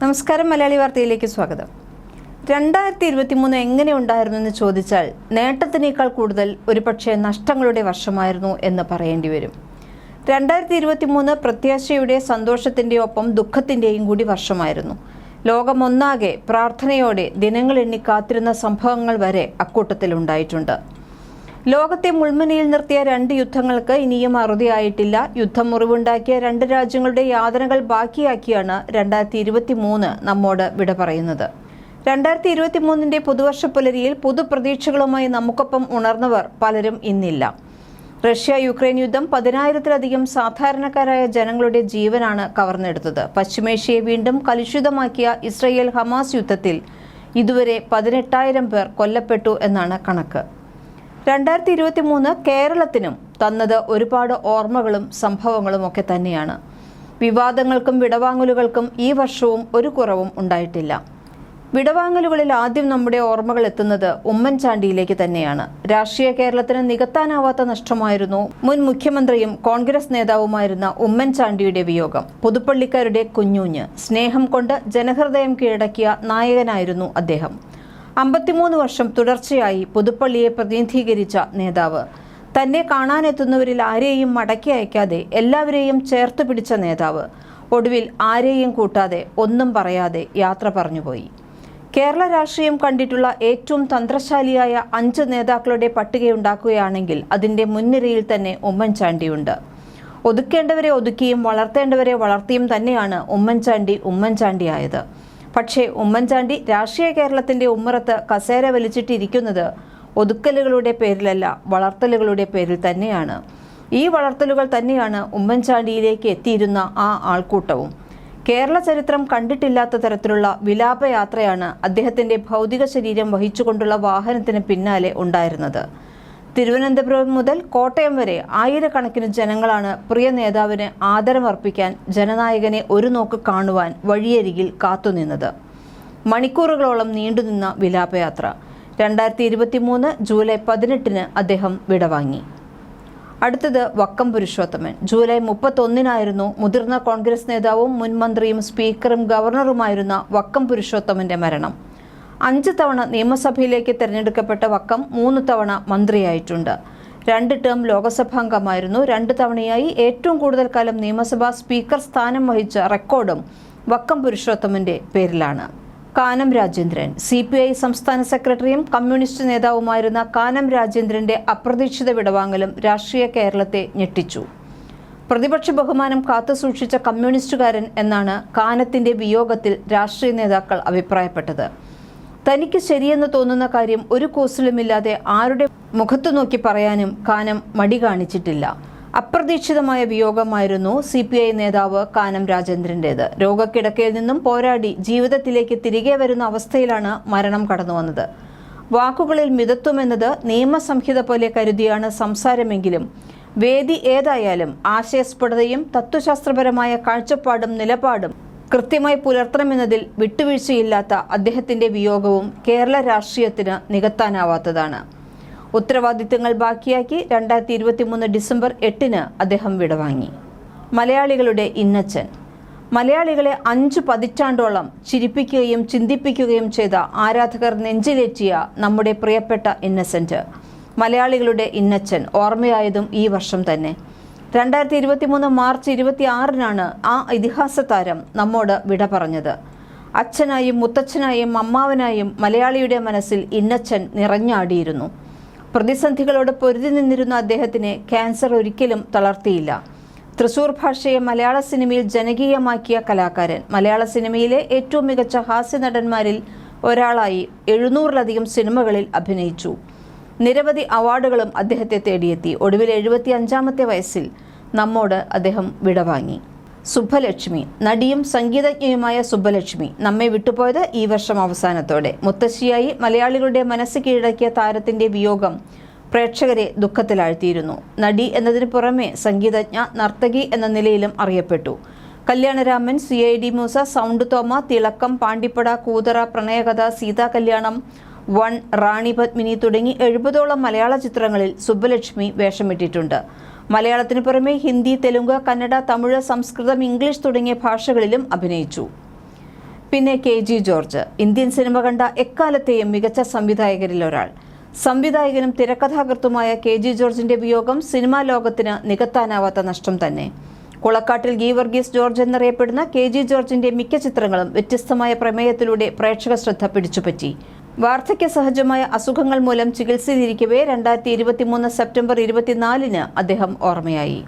നമസ്കാരം മലയാളി വാർത്തയിലേക്ക് സ്വാഗതം. രണ്ടായിരത്തി ഇരുപത്തി മൂന്ന് എങ്ങനെ ഉണ്ടായിരുന്നു എന്ന് ചോദിച്ചാൽ നേട്ടത്തിനേക്കാൾ കൂടുതൽ ഒരുപക്ഷെ നഷ്ടങ്ങളുടെ വർഷമായിരുന്നു എന്ന് പറയേണ്ടി വരും. രണ്ടായിരത്തി ഇരുപത്തി മൂന്ന് പ്രത്യാശയുടെ സന്തോഷത്തിന്റെ ഒപ്പം ദുഃഖത്തിന്റെയും കൂടി വർഷമായിരുന്നു. ലോകമൊന്നാകെ പ്രാർത്ഥനയോടെ ദിനങ്ങൾ എണ്ണി കാത്തിരുന്ന സംഭവങ്ങൾ വരെ അക്കൂട്ടത്തിലുണ്ടായിട്ടുണ്ട്. ലോകത്തെ മുൾമുനയിൽ നിർത്തിയ രണ്ട് യുദ്ധങ്ങൾക്ക് ഇനിയും അറുതിയായിട്ടില്ല. യുദ്ധം മുറിവുണ്ടാക്കിയ രണ്ട് രാജ്യങ്ങളുടെ യാതനകൾ ബാക്കിയാക്കിയാണ് രണ്ടായിരത്തി ഇരുപത്തി മൂന്ന് നമ്മോട് വിട പറയുന്നത്. രണ്ടായിരത്തി ഇരുപത്തി മൂന്നിന്റെ പുതുവർഷ പുലരിയിൽ പുതുപ്രതീക്ഷകളുമായി നമുക്കൊപ്പം ഉണർന്നവർ പലരും ഇന്നില്ല. റഷ്യ യുക്രൈൻ യുദ്ധം പതിനായിരത്തിലധികം സാധാരണക്കാരായ ജനങ്ങളുടെ ജീവനാണ് കവർന്നെടുത്തത്. പശ്ചിമേഷ്യയെ വീണ്ടും കലുഷിതമാക്കിയ ഇസ്രയേൽ ഹമാസ് യുദ്ധത്തിൽ ഇതുവരെ പതിനെട്ടായിരം പേർ കൊല്ലപ്പെട്ടു എന്നാണ് കണക്ക്. രണ്ടായിരത്തി ഇരുപത്തി മൂന്ന് കേരളത്തിനും തന്നത് ഒരുപാട് ഓർമ്മകളും സംഭവങ്ങളും ഒക്കെ തന്നെയാണ്. വിവാദങ്ങൾക്കും വിടവാങ്ങലുകൾക്കും ഈ വർഷവും ഒരു കുറവും ഉണ്ടായിട്ടില്ല. വിടവാങ്ങലുകളിൽ ആദ്യം നമ്മുടെ ഓർമ്മകൾ എത്തുന്നത് ഉമ്മൻചാണ്ടിയിലേക്ക് തന്നെയാണ്. രാഷ്ട്രീയ കേരളത്തിന് നികത്താനാവാത്ത നഷ്ടമായിരുന്നു മുൻ മുഖ്യമന്ത്രിയും കോൺഗ്രസ് നേതാവുമായിരുന്ന ഉമ്മൻചാണ്ടിയുടെ വിയോഗം. പുതുപ്പള്ളിക്കാരുടെ കുഞ്ഞൂഞ്ഞ് സ്നേഹം കൊണ്ട് ജനഹൃദയം കീഴടക്കിയ നായകനായിരുന്നു അദ്ദേഹം. അമ്പത്തിമൂന്ന് വർഷം തുടർച്ചയായി പുതുപ്പള്ളിയെ പ്രതിനിധീകരിച്ച നേതാവ്. തന്നെ കാണാനെത്തുന്നവരിൽ ആരെയും മടക്കി അയക്കാതെ എല്ലാവരെയും ചേർത്ത് പിടിച്ച നേതാവ്. ഒടുവിൽ ആരെയും കൂട്ടാതെ ഒന്നും പറയാതെ യാത്ര പറഞ്ഞുപോയി. കേരള രാഷ്ട്രീയം കണ്ടിട്ടുള്ള ഏറ്റവും തന്ത്രശാലിയായ അഞ്ച് നേതാക്കളുടെ പട്ടികയുണ്ടാക്കുകയാണെങ്കിൽ അതിന്റെ മുൻനിരയിൽ തന്നെ ഉമ്മൻചാണ്ടിയുണ്ട്. ഒതുക്കേണ്ടവരെ ഒതുക്കിയും വളർത്തേണ്ടവരെ വളർത്തിയും തന്നെയാണ് ഉമ്മൻചാണ്ടി ഉമ്മൻചാണ്ടിയായത്. പക്ഷേ ഉമ്മൻചാണ്ടി രാഷ്ട്രീയ കേരളത്തിന്റെ ഉമ്മറത്ത് കസേര വലിച്ചിട്ടിരിക്കുന്നത് ഒതുക്കലുകളുടെ പേരിലല്ല വളർത്തലുകളുടെ പേരിൽ തന്നെയാണ്. ഈ വളർത്തലുകൾ തന്നെയാണ് ഉമ്മൻചാണ്ടിയിലേക്ക് എത്തിയിരുന്ന ആ ആൾക്കൂട്ടവും. കേരള ചരിത്രം കണ്ടിട്ടില്ലാത്ത തരത്തിലുള്ള വിലാപയാത്രയാണ് അദ്ദേഹത്തിന്റെ ഭൗതിക ശരീരം വഹിച്ചുകൊണ്ടുള്ള വാഹനത്തിന് പിന്നാലെ ഉണ്ടായിരുന്നത്. തിരുവനന്തപുരം മുതൽ കോട്ടയം വരെ ആയിരക്കണക്കിന് ജനങ്ങളാണ് പ്രിയ നേതാവിന് ആദരമർപ്പിക്കാൻ ജനനായകനെ ഒരു നോക്ക് കാണുവാൻ വഴിയരികിൽ കാത്തുനിന്നത്. മണിക്കൂറുകളോളം നീണ്ടുനിന്ന വിലാപയാത്ര. രണ്ടായിരത്തി ഇരുപത്തി മൂന്ന് ജൂലൈ പതിനെട്ടിന് അദ്ദേഹം വിടവാങ്ങി. അടുത്തത് വക്കം പുരുഷോത്തമൻ. ജൂലൈ മുപ്പത്തൊന്നിനായിരുന്നു മുതിർന്ന കോൺഗ്രസ് നേതാവും മുൻ മന്ത്രിയും സ്പീക്കറും ഗവർണറുമായിരുന്ന വക്കം പുരുഷോത്തമന്റെ മരണം. അഞ്ച് തവണ നിയമസഭയിലേക്ക് തിരഞ്ഞെടുക്കപ്പെട്ട വക്കം മൂന്ന് തവണ മന്ത്രിയായിട്ടുണ്ട്. രണ്ട് ടേം ലോകസഭാംഗമായിരുന്നു. രണ്ട് തവണയായി ഏറ്റവും കൂടുതൽ കാലം നിയമസഭാ സ്പീക്കർ സ്ഥാനം വഹിച്ച റെക്കോർഡും വക്കം പുരുഷോത്തമന്റെ പേരിലാണ്. Kanam Rajendran C P I സംസ്ഥാന സെക്രട്ടറിയും കമ്മ്യൂണിസ്റ്റ് നേതാവുമായിരുന്ന കാനം രാജേന്ദ്രന്റെ അപ്രതീക്ഷിത വിടവാങ്ങലും രാഷ്ട്രീയ കേരളത്തെ ഞെട്ടിച്ചു. പ്രതിപക്ഷ ബഹുമാനം കാത്തുസൂക്ഷിച്ച കമ്മ്യൂണിസ്റ്റുകാരൻ എന്നാണ് കാനത്തിന്റെ വിയോഗത്തിൽ രാഷ്ട്രീയ നേതാക്കൾ അഭിപ്രായപ്പെട്ടത്. തനിക്ക് ശരിയെന്ന് തോന്നുന്ന കാര്യം ഒരു കോസിലുമില്ലാതെ ആരുടെ മുഖത്തു നോക്കി പറയാനും കാനം മടി കാണിച്ചിട്ടില്ല. അപ്രതീക്ഷിതമായ വിയോഗമായിരുന്നു സി പി ഐ നേതാവ് കാനം രാജേന്ദ്രന്റേത് രോഗക്കിടക്കയിൽ നിന്നും പോരാടി ജീവിതത്തിലേക്ക് തിരികെ വരുന്ന അവസ്ഥയിലാണ് മരണം കടന്നു വന്നത്. വാക്കുകളിൽ മിതത്വമെന്നത് നിയമസംഹിത പോലെ കരുതിയാണ് സംസാരമെങ്കിലും വേദി ഏതായാലും ആശയസ്ഫുടതയും തത്വശാസ്ത്രപരമായ കാഴ്ചപ്പാടും നിലപാടും കൃത്യമായി പുലർത്തണമെന്നതിൽ വിട്ടുവീഴ്ചയില്ലാത്ത അദ്ദേഹത്തിന്റെ വിയോഗവും കേരള രാഷ്ട്രീയത്തിന് നികത്താനാവാത്തതാണ്. ഉത്തരവാദിത്തങ്ങൾ ബാക്കിയാക്കി രണ്ടായിരത്തി ഇരുപത്തി മൂന്ന് ഡിസംബർ എട്ടിന് അദ്ദേഹം വിടവാങ്ങി. മലയാളികളുടെ ഇന്നച്ചൻ. മലയാളികളെ അഞ്ചു പതിറ്റാണ്ടോളം ചിരിപ്പിക്കുകയും ചിന്തിപ്പിക്കുകയും ചെയ്ത ആരാധകർ നെഞ്ചിലേറ്റിയ നമ്മുടെ പ്രിയപ്പെട്ട ഇന്നസെന്റ്. മലയാളികളുടെ ഇന്നച്ചൻ ഓർമ്മയായതും ഈ വർഷം തന്നെ. രണ്ടായിരത്തി ഇരുപത്തി മൂന്ന് മാർച്ച് ഇരുപത്തി ആറിനാണ് ആ ഇതിഹാസ താരം നമ്മോട് വിട പറഞ്ഞത്. അച്ഛനായും മുത്തച്ഛനായും അമ്മാവനായും മലയാളിയുടെ മനസ്സിൽ ഇന്നച്ചൻ നിറഞ്ഞാടിയിരുന്നു. പ്രതിസന്ധികളോട് പൊരുതി നിന്നിരുന്ന അദ്ദേഹത്തിന് ക്യാൻസർ ഒരിക്കലും തളർത്തിയില്ല. തൃശൂർ ഭാഷയെ മലയാള സിനിമയിൽ ജനകീയമാക്കിയ കലാകാരൻ. മലയാള സിനിമയിലെ ഏറ്റവും മികച്ച ഹാസ്യ നടന്മാരിൽ ഒരാളായി എഴുന്നൂറിലധികം സിനിമകളിൽ അഭിനയിച്ചു. നിരവധി അവാർഡുകളും അദ്ദേഹത്തെ തേടിയെത്തി. ഒടുവിൽ എഴുപത്തി അഞ്ചാമത്തെ വയസ്സിൽ നമ്മോട് അദ്ദേഹം വിടവാങ്ങി. സുബ്ബലക്ഷ്മി നടിയും സംഗീതജ്ഞയുമായ സുബ്ബലക്ഷ്മി നമ്മെ വിട്ടുപോയത് ഈ വർഷം അവസാനത്തോടെ. മുത്തശ്ശിയായി മലയാളികളുടെ മനസ്സ് കീഴടക്കിയ താരത്തിന്റെ വിയോഗം പ്രേക്ഷകരെ ദുഃഖത്തിലാഴ്ത്തിയിരുന്നു. നടി എന്നതിന് പുറമെ സംഗീതജ്ഞ നർത്തകി എന്ന നിലയിലും അറിയപ്പെട്ടു. Kalyanaraman C I D Moosa sound Thoma Thilakkam Pandippada Koothara പ്രണയകഥ Sita കല്യാണം വൺ റാണി പത്മിനി തുടങ്ങി എഴുപതോളം മലയാള ചിത്രങ്ങളിൽ സുബ്ബലക്ഷ്മി വേഷമിട്ടിട്ടുണ്ട്. മലയാളത്തിനു പുറമെ ഹിന്ദി തെലുങ്ക് കന്നഡ തമിഴ് സംസ്കൃതം ഇംഗ്ലീഷ് തുടങ്ങിയ ഭാഷകളിലും അഭിനയിച്ചു. പിന്നെ K G George. Indian cinema കണ്ട എക്കാലത്തെയും മികച്ച സംവിധായകരിൽ ഒരാൾ. സംവിധായകനും തിരക്കഥാകൃത്തുമായ കെ ജി ജോർജിന്റെ വിയോഗം സിനിമാ ലോകത്തിന് നികത്താനാവാത്ത നഷ്ടം തന്നെ. കുളക്കാട്ടിൽ ഗീ വർഗീസ് ജോർജ് എന്നറിയപ്പെടുന്ന കെ ജി ജോർജിന്റെ മിക്ക ചിത്രങ്ങളും വ്യത്യസ്തമായ പ്രമേയത്തിലൂടെ പ്രേക്ഷക ശ്രദ്ധ പിടിച്ചുപറ്റി. വാർദ്ധക്യ സഹജമായ അസുഖങ്ങൾ മൂലം ചികിത്സയിലിരിക്കവേ രണ്ടായിരത്തി ഇരുപത്തിമൂന്ന് സെപ്റ്റംബർ ഇരുപത്തിനാലിന് അദ്ദേഹം ഓർമ്മയായി.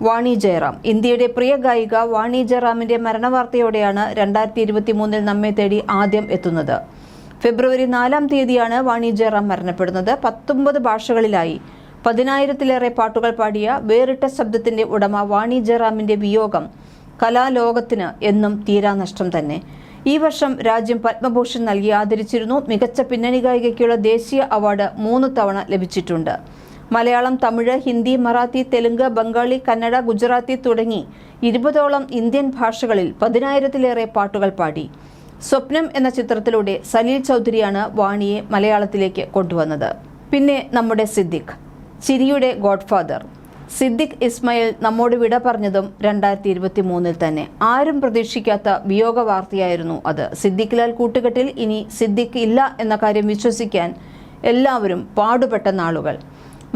വാണി ജയറാം. ഇന്ത്യയുടെ പ്രിയ ഗായിക വാണി ജയറാമിന്റെ മരണവാർത്തയോടെയാണ് രണ്ടായിരത്തി ഇരുപത്തി മൂന്നിൽ നമ്മെ തേടി ആദ്യം എത്തുന്നത്. ഫെബ്രുവരി നാലാം തീയതിയാണ് വാണി ജയറാം മരണപ്പെടുന്നത്. പത്തൊമ്പത് ഭാഷകളിലായി പതിനായിരത്തിലേറെ പാട്ടുകൾ പാടിയ വേറിട്ട ശബ്ദത്തിന്റെ ഉടമ വാണി ജയറാമിന്റെ വിയോഗം കലാലോകത്തിന് എന്നും തീരാനഷ്ടം തന്നെ. ഈ വർഷം രാജ്യം പത്മഭൂഷൺ നൽകി ആദരിച്ചിരുന്നു. മികച്ച പിന്നണി ഗായികയ്ക്കുള്ള ദേശീയ അവാർഡ് മൂന്ന് തവണ ലഭിച്ചിട്ടുണ്ട്. മലയാളം തമിഴ് ഹിന്ദി മറാത്തി തെലുങ്ക് ബംഗാളി കന്നഡ ഗുജറാത്തി തുടങ്ങി ഇരുപതോളം ഇന്ത്യൻ ഭാഷകളിൽ പതിനായിരത്തിലേറെ പാട്ടുകൾ പാടി. സ്വപ്നം എന്ന ചിത്രത്തിലൂടെ സലീൽ ചൗധരിയാണ് വാണിയെ മലയാളത്തിലേക്ക് കൊണ്ടുവന്നത്. പിന്നെ നമ്മുടെ സിദ്ദിഖ് ചിരിയുടെ ഗോഡ്ഫാദർ. സിദ്ദിഖ് ഇസ്മയിൽ നമ്മോട് വിട പറഞ്ഞതും രണ്ടായിരത്തി ഇരുപത്തി മൂന്നിൽ തന്നെ. ആരും പ്രതീക്ഷിക്കാത്ത വിയോഗ വാർത്തയായിരുന്നു അത്. സിദ്ദിഖ് ലാൽ കൂട്ടുകെട്ടിൽ ഇനി സിദ്ദിഖ് ഇല്ല എന്ന കാര്യം വിശ്വസിക്കാൻ എല്ലാവരും പാടുപെട്ട നാളുകൾ.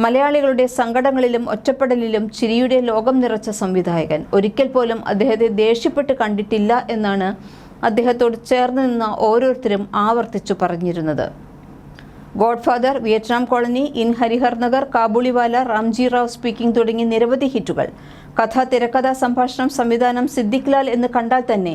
മലയാളികളുടെ സങ്കടങ്ങളിലും ഒറ്റപ്പെടലിലും ചിരിയുടെ ലോകം നിറച്ച സംവിധായകൻ. ഒരിക്കൽ പോലും അദ്ദേഹത്തെ ദേഷ്യപ്പെട്ട് കണ്ടിട്ടില്ല എന്നാണ് അദ്ദേഹത്തോട് ചേർന്ന് നിന്ന ഓരോരുത്തരും ആവർത്തിച്ചു പറഞ്ഞിരുന്നത്. Godfather Vietnam colony in Harihar Nagar Kabuliwala Ramji Rao speaking തുടങ്ങി നിരവധി ഹിറ്റുകൾ. കഥ തിരക്കഥ സംഭാഷണം സംവിധാനം സിദ്ദിഖ് ലാൽ എന്ന് കണ്ടാൽ തന്നെ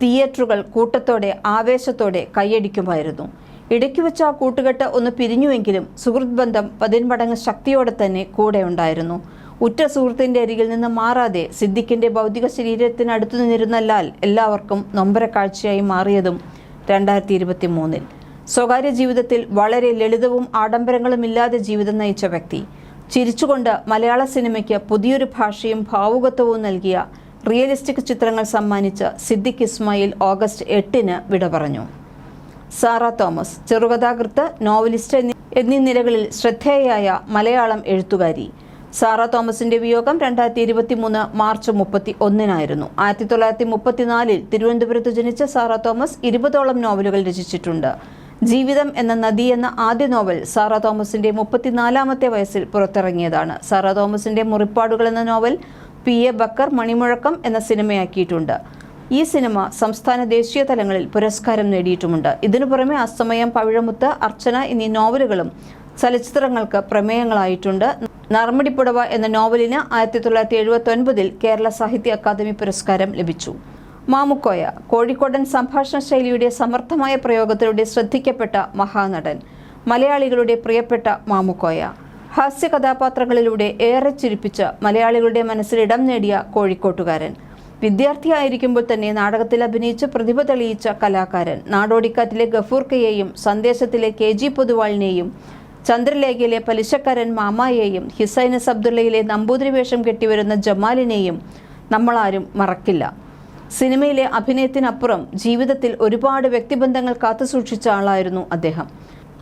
തിയേറ്ററുകൾ കൂട്ടത്തോടെ ആവേശത്തോടെ കൈയടിക്കുമായിരുന്നു. ഇടയ്ക്ക് വെച്ച ആ കൂട്ടുകെട്ട് ഒന്ന് പിരിഞ്ഞുവെങ്കിലും സുഹൃത്ത് ബന്ധം പതിന്മടങ്ങ് ശക്തിയോടെ തന്നെ കൂടെ ഉണ്ടായിരുന്നു. ഉറ്റ സുഹൃത്തിന്റെ അരികിൽ നിന്ന് മാറാതെ സിദ്ദിഖിന്റെ ഭൗതിക ശരീരത്തിനടുത്തു നിന്നിരുന്ന ലാൽ എല്ലാവർക്കും നൊമ്പര കാഴ്ചയായി മാറിയതും രണ്ടായിരത്തി ഇരുപത്തി മൂന്നിൽ സ്വകാര്യ ജീവിതത്തിൽ വളരെ ലളിതവും ആഡംബരങ്ങളും ഇല്ലാതെ ജീവിതം നയിച്ച വ്യക്തി. ചിരിച്ചുകൊണ്ട് മലയാള സിനിമയ്ക്ക് പുതിയൊരു ഭാഷയും ഭാവുകത്വവും നൽകിയ റിയലിസ്റ്റിക് ചിത്രങ്ങൾ സമ്മാനിച്ച സിദ്ദിഖ് ഇസ്മായിൽ ഓഗസ്റ്റ് എട്ടിന് വിട പറഞ്ഞു. സാറ തോമസ് ചെറുകഥാകൃത്ത് നോവലിസ്റ്റ് എന്നീ നിലകളിൽ ശ്രദ്ധേയയായ മലയാളം എഴുത്തുകാരി. സാറ തോമസിന്റെ വിയോഗം രണ്ടായിരത്തി ഇരുപത്തി മൂന്ന് മാർച്ച് മുപ്പത്തി ഒന്നിനായിരുന്നു ആയിരത്തി തൊള്ളായിരത്തി മുപ്പത്തിനാലിൽ തിരുവനന്തപുരത്ത് ജനിച്ച സാറ തോമസ് ഇരുപതോളം നോവലുകൾ രചിച്ചിട്ടുണ്ട്. ജീവിതം എന്ന നദി എന്ന ആദ്യ നോവൽ സാറ തോമസിന്റെ മുപ്പത്തിനാലാമത്തെ വയസ്സിൽ പുറത്തിറങ്ങിയതാണ്. സാറ തോമസിന്റെ മുറിപ്പാടുകൾ എന്ന novel P A Backer Manimuzhakkam എന്ന സിനിമയാക്കിയിട്ടുണ്ട്. ഈ സിനിമ സംസ്ഥാന ദേശീയ തലങ്ങളിൽ പുരസ്കാരം നേടിയിട്ടുമുണ്ട്. ഇതിനു പുറമെ അസ്തമയം പവിഴമുത്ത് അർച്ചന എന്നീ നോവലുകളും ചലച്ചിത്രങ്ങൾക്ക് പ്രമേയങ്ങളായിട്ടുണ്ട്. നർമ്മടിപ്പുടവ എന്ന നോവലിന് ആയിരത്തി തൊള്ളായിരത്തി എഴുപത്തി ഒൻപതിൽ കേരള സാഹിത്യ അക്കാദമി പുരസ്കാരം ലഭിച്ചു. മാമുക്കോയ കോഴിക്കോടൻ സംഭാഷണ ശൈലിയുടെ സമർത്ഥമായ പ്രയോഗത്തിലൂടെ ശ്രദ്ധിക്കപ്പെട്ട മഹാനടൻ മലയാളികളുടെ പ്രിയപ്പെട്ട മാമുക്കോയ. ഹാസ്യ കഥാപാത്രങ്ങളിലൂടെ ഏറെ ചിരിപ്പിച്ച മലയാളികളുടെ മനസ്സിൽ ഇടം നേടിയ കോഴിക്കോട്ടുകാരൻ. വിദ്യാർത്ഥിയായിരിക്കുമ്പോൾ തന്നെ നാടകത്തിൽ അഭിനയിച്ച് പ്രതിഭ തെളിയിച്ച കലാകാരൻ. നാടോടിക്കാറ്റിലെ ഗഫൂർക്കയെയും സന്ദേശത്തിലെ കെ ജി പൊതുവാളിനെയും ചന്ദ്രലേഖയിലെ പലിശക്കാരൻ മാമായെയും ഹിസൈനസ് അബ്ദുള്ളയിലെ നമ്പൂതിരി വേഷം കെട്ടിവരുന്ന ജമാലിനെയും നമ്മളാരും മറക്കില്ല. സിനിമയിലെ അഭിനയത്തിനപ്പുറം ജീവിതത്തിൽ ഒരുപാട് വ്യക്തിബന്ധങ്ങൾ കാത്തുസൂക്ഷിച്ച ആളായിരുന്നു അദ്ദേഹം.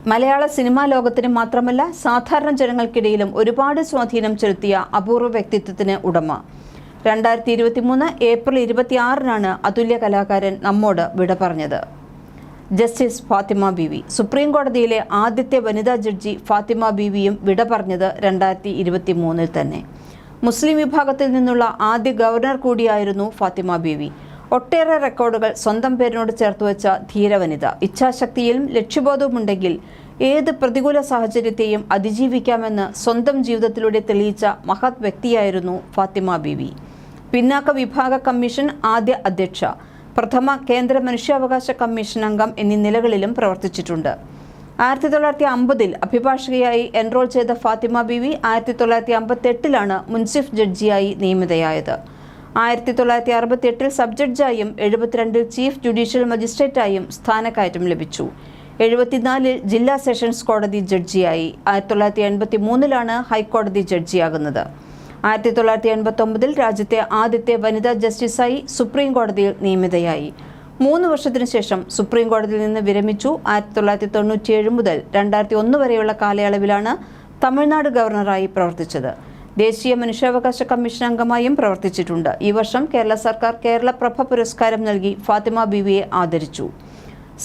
മലയാള സിനിമാ ലോകത്തിന് മാത്രമല്ല സാധാരണ ജനങ്ങൾക്കിടയിലും ഒരുപാട് സ്വാധീനം ചെലുത്തിയ അപൂർവ വ്യക്തിത്വത്തിന് ഉടമ. രണ്ടായിരത്തി ഇരുപത്തി മൂന്ന് ഏപ്രിൽ ഇരുപത്തിയാറിനാണ് അതുല്യ കലാകാരൻ നമ്മോട് വിട പറഞ്ഞത്. ജസ്റ്റിസ് ഫാത്തിമ ബീവി. സുപ്രീം കോടതിയിലെ ആദ്യത്തെ വനിതാ ജഡ്ജി ഫാത്തിമ ബീവിയും വിട പറഞ്ഞത് രണ്ടായിരത്തി ഇരുപത്തി മൂന്നിൽ തന്നെ. മുസ്ലിം വിഭാഗത്തിൽ നിന്നുള്ള ആദ്യ ഗവർണർ കൂടിയായിരുന്നു ഫാത്തിമ ബീവി. ഒട്ടേറെ റെക്കോർഡുകൾ സ്വന്തം പേരിനോട് ചേർത്ത് വെച്ച ധീരവനിത. ഇച്ഛാശക്തിയിലും ലക്ഷ്യബോധവുമുണ്ടെങ്കിൽ ഏത് പ്രതികൂല സാഹചര്യത്തെയും അതിജീവിക്കാമെന്ന് സ്വന്തം ജീവിതത്തിലൂടെ തെളിയിച്ച മഹത് വ്യക്തിയായിരുന്നു ഫാത്തിമ ബീവി. പിന്നാക്ക വിഭാഗ കമ്മീഷൻ ആദ്യ അധ്യക്ഷ പ്രഥമ കേന്ദ്ര മനുഷ്യാവകാശ കമ്മീഷൻ അംഗം എന്നീ നിലകളിലും പ്രവർത്തിച്ചിട്ടുണ്ട്. ആയിരത്തി തൊള്ളായിരത്തി അമ്പതിൽ അഭിഭാഷകയായി എൻറോൾ ചെയ്ത ഫാത്തിമ ബീവി ആയിരത്തി തൊള്ളായിരത്തി അമ്പത്തെട്ടിലാണ് മുൻസിഫ് ജഡ്ജിയായി നിയമിതയായത്. ആയിരത്തി തൊള്ളായിരത്തി അറുപത്തി എട്ടിൽ സബ് ജഡ്ജായും എഴുപത്തിരണ്ടിൽ ചീഫ് ജുഡീഷ്യൽ മജിസ്ട്രേറ്റായും സ്ഥാനക്കയറ്റം ലഭിച്ചു. എഴുപത്തിനാലിൽ ജില്ലാ സെഷൻസ് കോടതി ജഡ്ജിയായി. ആയിരത്തി തൊള്ളായിരത്തി എൺപത്തി മൂന്നിലാണ് ഹൈക്കോടതി ജഡ്ജിയാകുന്നത്. ആയിരത്തി തൊള്ളായിരത്തി എൺപത്തി ഒമ്പതിൽ രാജ്യത്തെ ആദ്യത്തെ വനിതാ ജസ്റ്റിസായി സുപ്രീം കോടതിയിൽ നിയമിതയായി. മൂന്ന് വർഷത്തിനു ശേഷം സുപ്രീം കോടതിയിൽ നിന്ന് വിരമിച്ചു. ആയിരത്തി തൊള്ളായിരത്തി തൊണ്ണൂറ്റിയേഴ് മുതൽ രണ്ടായിരത്തി ഒന്ന് വരെയുള്ള കാലയളവിലാണ് തമിഴ്നാട് ഗവർണറായി പ്രവർത്തിച്ചത്. ദേശീയ മനുഷ്യാവകാശ കമ്മീഷൻ അംഗമായും പ്രവർത്തിച്ചിട്ടുണ്ട്. ഈ വർഷം കേരള സർക്കാർ കേരള പ്രഭ പുരസ്കാരം നൽകി ഫാത്തിമ ബിവിയെ ആദരിച്ചു.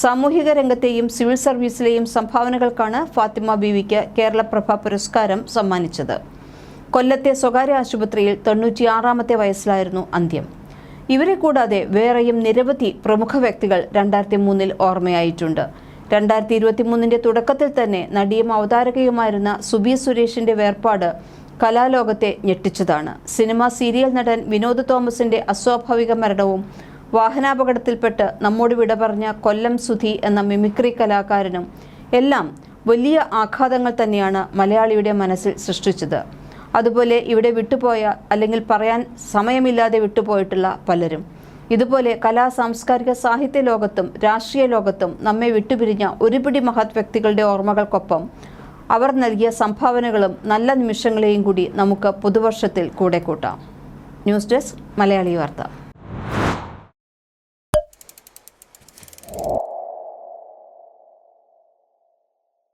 സാമൂഹിക രംഗത്തെയും സിവിൽ സർവീസിലെയും സംഭാവനകൾക്കാണ് ഫാത്തിമ ബിവിക്ക് കേരള കേരളപ്രഭ പുരസ്കാരം സമ്മാനിച്ചത്. കൊല്ലത്തെ സ്വകാര്യ ആശുപത്രിയിൽ തൊണ്ണൂറ്റിയാറാമത്തെ വയസ്സിലായിരുന്നു അന്ത്യം. ഇവരെ കൂടാതെ വേറെയും നിരവധി പ്രമുഖ വ്യക്തികൾ രണ്ടായിരത്തി മൂന്നിൽ ഓർമ്മയായിട്ടുണ്ട്. രണ്ടായിരത്തി ഇരുപത്തി മൂന്നിന്റെ തുടക്കത്തിൽ തന്നെ നടിയും അവതാരകയുമായിരുന്ന സുബി സുരേഷിന്റെ വേർപാട് കലാലോകത്തെ ഞെട്ടിച്ചതാണ്. സിനിമ സീരിയൽ നടൻ വിനോദ് തോമസിന്റെ അസ്വാഭാവിക മരണവും വാഹനാപകടത്തിൽപ്പെട്ട് നമ്മോട് വിട പറഞ്ഞ കൊല്ലം സുധി എന്ന മിമിക്രി കലാകാരനും എല്ലാം വലിയ ആഘാതങ്ങൾ തന്നെയാണ് മലയാളിയുടെ മനസ്സിൽ സൃഷ്ടിച്ചത്. അതുപോലെ ഇവിടെ വിട്ടുപോയ അല്ലെങ്കിൽ പറയാൻ സമയമില്ലാതെ വിട്ടുപോയിട്ടുള്ള പലരും. ഇതുപോലെ കലാ സാംസ്കാരിക സാഹിത്യ ലോകത്തും രാഷ്ട്രീയ ലോകത്തും നമ്മെ വിട്ടുപിരിഞ്ഞ ഒരുപിടി മഹത് വ്യക്തികളുടെ ഓർമ്മകൾക്കൊപ്പം അവർ നൽകിയ സംഭാവനകളും നല്ല നിമിഷങ്ങളെയും കൂടി നമുക്ക് പുതുവർഷത്തിൽ കൂടെ കൂട്ടാം. ന്യൂസ് ഡെസ്ക് മലയാളി വാർത്ത.